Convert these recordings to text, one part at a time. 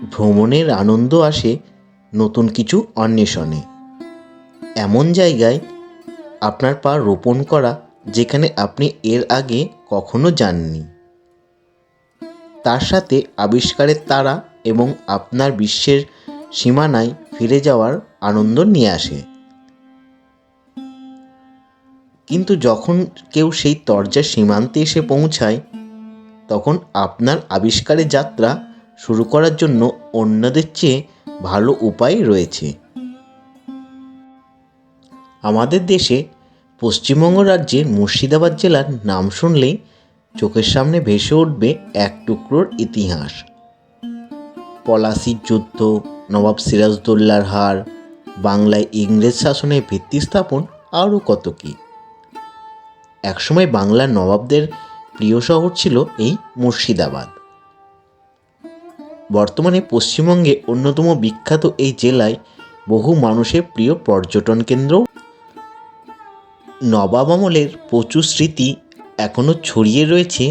ভ্রমণের আনন্দ আসে নতুন কিছু অন্বেষণে। এমন জায়গায় আপনার পা রোপণ করা যেখানে আপনি এর আগে কখনো যাননি। তার সাথে আবিষ্কারের তারা এবং আপনার বিশ্বের সীমানায় ফিরে যাওয়ার আনন্দ নিয়ে আসে। কিন্তু যখন কেউ সেই দরজার সীমান্তে এসে পৌঁছায়, তখন আপনার আবিষ্কারের যাত্রা শুরু করার জন্য অন্যদের চেয়ে ভালো উপায় রয়েছে। আমাদের দেশে পশ্চিমবঙ্গ রাজ্যের মুর্শিদাবাদ জেলার নাম শুনলেই চোখের সামনে ভেসে উঠবে এক টুকরোর ইতিহাস। পলাশির যুদ্ধ, নবাব সিরাজদৌল্লার হার, বাংলায় ইংরেজ শাসনের ভিত্তি স্থাপন আরও কত কী। একসময় বাংলার নবাবদের প্রিয় শহর ছিল এই মুর্শিদাবাদ। বর্তমানে পশ্চিমবঙ্গে অন্যতম বিখ্যাত এই জেলায় বহু মানুষের প্রিয় পর্যটন কেন্দ্র। নবাব আমলের প্রচুর স্মৃতি এখনও ছড়িয়ে রয়েছে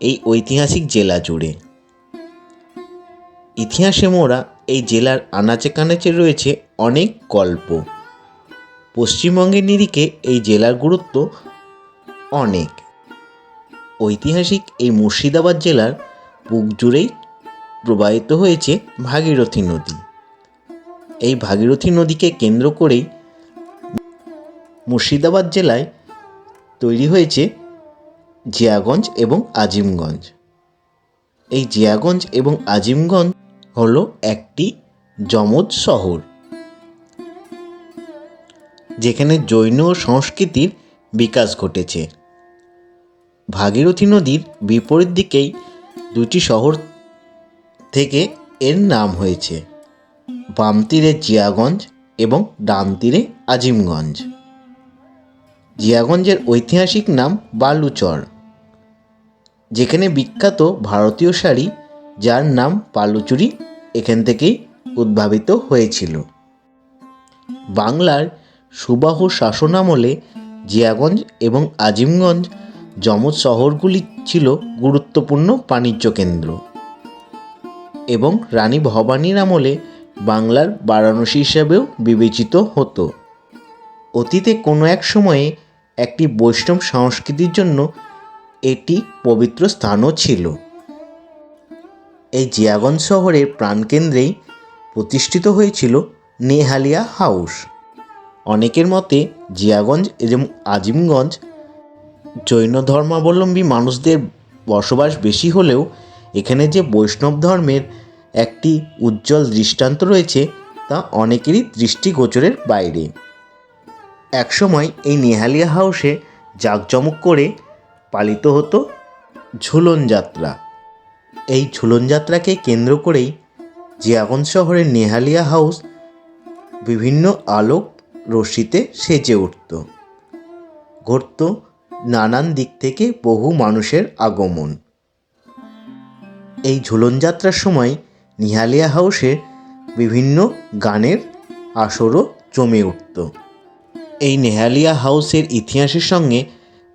এই ঐতিহাসিক জেলা জুড়ে। ইতিহাসে মোড়া এই জেলার আনাচে কানাচে রয়েছে অনেক গল্প। পশ্চিমবঙ্গের নিরিখে এই জেলার গুরুত্ব অনেক। ঐতিহাসিক এই মুর্শিদাবাদ জেলার বুক জুড়েই প্রবাহিত হয়েছে ভাগীরথী নদী। এই ভাগীরথী নদীকে কেন্দ্র করেই মুর্শিদাবাদ জেলায় তৈরি হয়েছে জিয়াগঞ্জ এবং আজিমগঞ্জ। এই জিয়াগঞ্জ এবং আজিমগঞ্জ হল একটি যমজ শহর, যেখানে জৈন সংস্কৃতির বিকাশ ঘটেছে। ভাগীরথী নদীর বিপরীত দিকেই দুটি শহর থেকে এর নাম হয়েছে। বাম তীরে জিয়াগঞ্জ এবং ডান তীরে আজিমগঞ্জ। জিয়াগঞ্জের ঐতিহাসিক নাম বালুচর, যেখানে বিখ্যাত ভারতীয় শাড়ি যার নাম পালুচুরি এখান থেকেই উদ্ভাবিত হয়েছিল। বাংলার সুবাহু শাসনামলে জিয়াগঞ্জ এবং আজিমগঞ্জ যমজ শহরগুলি ছিল গুরুত্বপূর্ণ বাণিজ্য কেন্দ্র। এবং রানী ভবানীর আমলে বাংলার বারাণসী হিসাবেও বিবেচিত হতো। অতীতে কোনো এক সময়ে একটি বৈষ্ণব সংস্কৃতির জন্য এটি পবিত্র স্থানও ছিল। এই জিয়াগঞ্জ শহরের প্রাণকেন্দ্রেই প্রতিষ্ঠিত হয়েছিল নেহালিয়া হাউস। অনেকের মতে জিয়াগঞ্জ এবং আজিমগঞ্জ জৈন ধর্মাবলম্বী মানুষদের বসবাস বেশি হলেও এখানে যে বৈষ্ণব ধর্মের একটি উজ্জ্বল দৃষ্টান্ত রয়েছে তা অনেকেরই দৃষ্টিগোচরের বাইরে। একসময় এই নেহালিয়া হাউসে জাঁকজমক করে পালিত হতো ঝুলন যাত্রা। এই ঝুলন যাত্রাকে কেন্দ্র করেই জিয়াগঞ্জ শহরের নেহালিয়া হাউস বিভিন্ন আলোক রশ্মিতে সেজে উঠত। ঘটত নানান দিক থেকে বহু মানুষের আগমন। এই ঝুলন যাত্রার সময় নিহালিয়া হাউসে বিভিন্ন গানের আসরও জমে উঠত। এই নেহালিয়া হাউসের ইতিহাসের সঙ্গে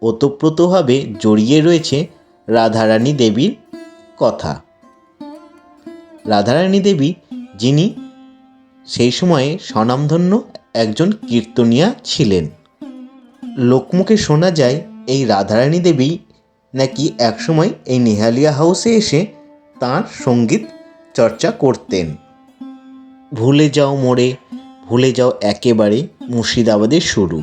ওতপ্রোতভাবে জড়িয়ে রয়েছে রাধারানী দেবীর কথা। রাধারানী দেবী, যিনি সেই সময়ে স্বনামধন্য একজন কীর্তনিয়া ছিলেন। লোকমুখে শোনা যায়, এই রাধারানী দেবী নাকি একসময় এই নেহালিয়া হাউসে এসে তাঁর সংগীত চর্চা করতেন। ভুলে যাও মোড়ে, ভুলে যাও একেবারে মুর্শিদাবাদের শুরু।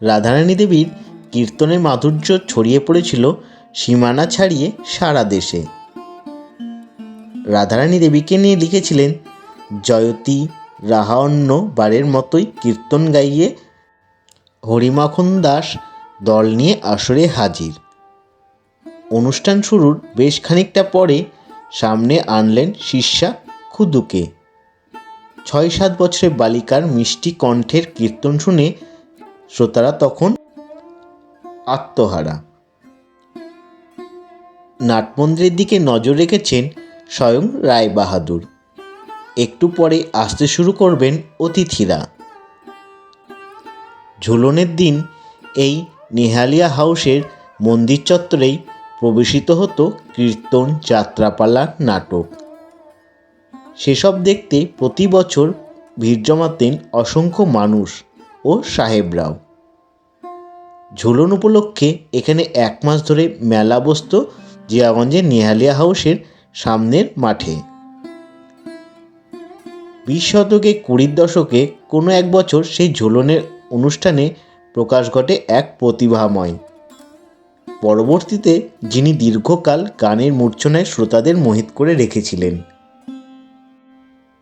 রাধারানী দেবীর কীর্তনের মাধুর্য ছড়িয়ে পড়েছিল সীমানা ছাড়িয়ে সারা দেশে। রাধারানী দেবীকে নিয়ে লিখেছিলেন, জয়তী রাহাঅন্য বারের মতোই কীর্তন গাইয়ে হরিমাখন দাস দল নিয়ে আসরে হাজির। অনুষ্ঠান শুরুর বেশ খানিকটা পরে সামনে আনলেন শিষ্যা খুদুকে। ছয় সাত বছরের বালিকার মিষ্টি কণ্ঠের কীর্তন শুনে শ্রোতারা তখন আত্মহারা। নাটমন্দিরের দিকে নজর রেখেছেন স্বয়ং রায় বাহাদুর একটু পরে আসতে শুরু করবেন অতিথিরা। ঝুলনের দিন এই নেহালিয়া হাউসের মন্দির চত্বরেই প্রবেশিত হতো কীর্তন, যাত্রাপালা, নাটক। সেসব দেখতে প্রতি বছর ভিড় জমাতেন অসংখ্য মানুষ ও সাহেবরাও। ঝুলন উপলক্ষে এখানে এক মাস ধরে মেলা বসত জিয়াগঞ্জের নেহালিয়া হাউসের সামনের মাঠে। বিশ শতকে কুড়ির দশকে কোনো এক বছর সেই ঝুলনের অনুষ্ঠানে প্রকাশ ঘটে এক প্রতিভাময়। পরবর্তীতে যিনি দীর্ঘকাল গানের মূর্ছনায় শ্রোতাদের মোহিত করে রেখেছিলেন।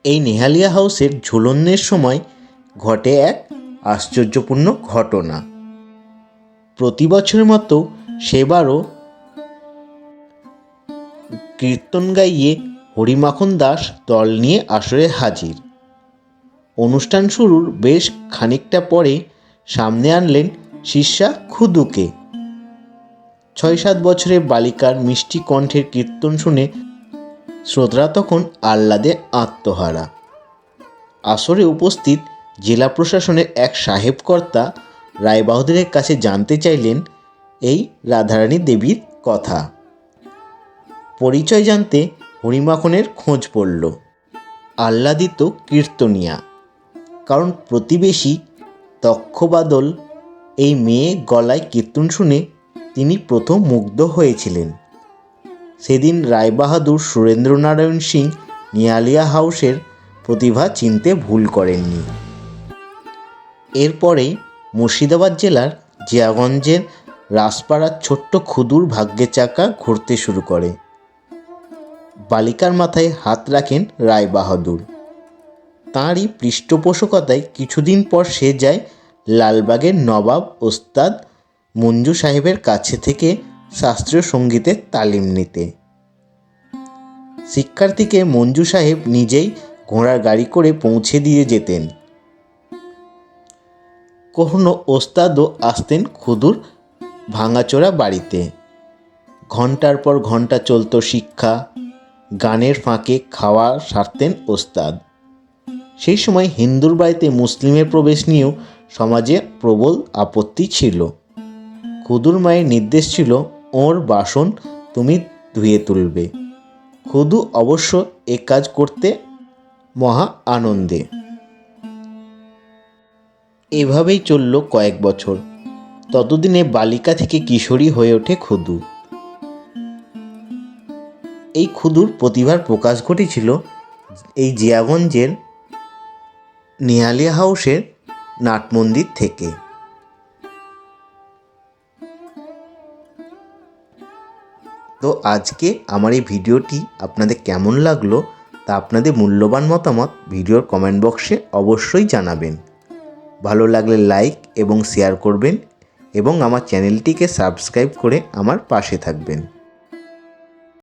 এই নেহালিয়া হাউসের ঝুলনের সময় ঘটে এক আশ্চর্যপূর্ণ ঘটনা। প্রতি বছরের মতো সেবারও কীর্তন গাইয়ে হরিমাখন দাস দল নিয়ে আসরে হাজির। অনুষ্ঠান শুরুর বেশ খানিকটা পরে সামনে আনলেন শিষ্যা খুদুকে। ছয় সাত বছরের বালিকার মিষ্টি কণ্ঠের কীর্তন শুনে শ্রোতরা তখন আহ্লাদে আত্মহারা। আসরে উপস্থিত জেলা প্রশাসনের এক সাহেবকর্তা রায়বাহাদুরের কাছে জানতে চাইলেন এই রাধারানী দেবীর কথা। পরিচয় জানতে হরিমাখনের খোঁজ পড়ল। আহ্লাদিত কীর্তনিয়া। কারণ প্রতিবেশী তক্ষবাদল এই মেয়ে গলায় কীর্তন শুনে তিনি প্রথম মুগ্ধ হয়েছিলেন। সেদিন রায়বাহাদুর সুরেন্দ্রনারায়ণ সিং নিয়ালিয়া হাউসের প্রতিভা চিনতে ভুল করেননি। এরপরে মুর্শিদাবাদ জেলার জিয়াগঞ্জের রাসপাড়ার ছোট্ট ক্ষুদুর ভাগ্যের চাকা ঘুরতে শুরু করে। বালিকার মাথায় হাত রাখেন রায়বাহাদুর। তাঁরই পৃষ্ঠপোষকতায় কিছুদিন পর সে যায় লালবাগের নবাব ওস্তাদ মঞ্জু সাহেবের কাছে থেকে শাস্ত্রীয় সঙ্গীতের তালিম নিতে। শিক্ষার্থীকে মঞ্জু সাহেব নিজেই ঘোড়ার গাড়ি করে পৌঁছে দিয়ে যেতেন। কখনো ওস্তাদও আসতেন ক্ষুদুর ভাঙাচোরা বাড়িতে। ঘণ্টার পর ঘণ্টা চলত শিক্ষা, গানের ফাঁকে খাওয়া সারতেন ওস্তাদ। সেই সময় হিন্দুর বাড়িতে মুসলিমের প্রবেশ নিয়েও সমাজে প্রবল আপত্তি ছিল। খুদুর মায়ের নির্দেশ ছিল, ওর বাসন তুমি ধুয়ে তুলবে। খুদু অবশ্য এ কাজ করতে মহা আনন্দে। এভাবেই চলল কয়েক বছর। ততদিনে বালিকা থেকে কিশোরী হয়ে ওঠে খুদু। এই ক্ষুদুর প্রতিভার প্রকাশ ঘটেছিল এই জিয়াগঞ্জের নিহালিয়া হাউসের নাটমন্দির থেকে। তো আজকে আমার এই ভিডিওটি আপনাদের কেমন লাগল তা আপনাদের মূল্যবান মতামত ভিডিওর কমেন্ট বক্সে অবশ্যই জানাবেন। ভালো লাগলে লাইক এবং শেয়ার করবেন এবং আমার চ্যানেলটিকে সাবস্ক্রাইব করে আমার পাশে থাকবেন।